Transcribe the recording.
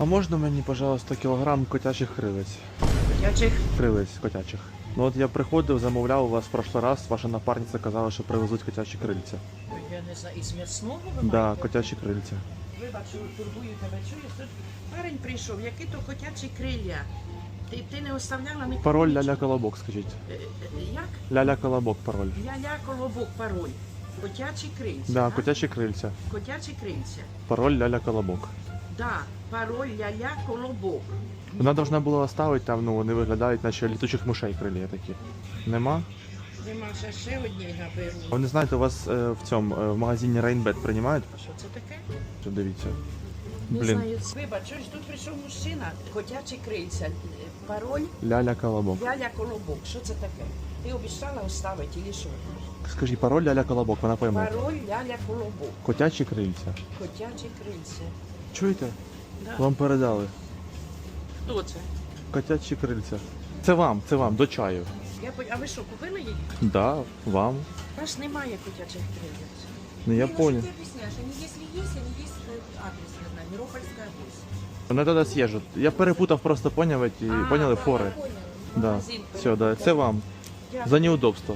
А можна мені, пожалуйста, кілограм котячих крилець? Котячих? Крилець котячих. Ну от я приходив, замовляв у вас в прошлий раз, ваша напарниця казала, що привезуть котячі крильця. Я не знаю, із м'ясного ви Да, маєте? котячі крильця. Вибач, турбую тебе. Чуєш, тут парень прийшов, які то котячі крилля. Ти, ти не оставляла нікому Пароль ляля колобок, скажіть. Е, е, Як? Ляля колобок пароль. Я-ля колобок пароль. Котячі крильця. Да, а? котячі крильця. Котячі крильця. Пароль ляля колобок. Да, пароль ля-ля колобок. Вона должна була оставити там, ну вони виглядають, наче літучих мишей крилі такі. Нема? Нема ще ще однієї наберу. А Ви не знаєте, у вас е, в цьому е, в магазині Rainbet приймають? Що це таке? Що дивіться. Не Блін, знаю. Вибач, чуєш, тут прийшов мужчина. Котячі крильця. Е, Пароль ляля колобок. ля-ля колобок. Що це таке? Ти обіцяла оставити, чи що? Скажіть, пароль ляля колобок, вона пойме. Пароль ля-ля колобок. Котячі крильця. Котячі крильця. Чуєте? Да. Вам передали. Хто це? Котячі крильця. Це вам, це вам, до чаю. Я по- А ви що, купили їх? Да, вам. У нас немає котячих крильць. Ну я Ты, ну, понял. что ты объясняешь? Они если есть, они есть э, адрес, я знаю, Миропольская 8. Ну тоді з'їжджу. Я перепутав просто, поняв, ті, А, поняли, да, фори. Я понял. Да. Магазин Все, да. Це вам. Дякую. За неудобство.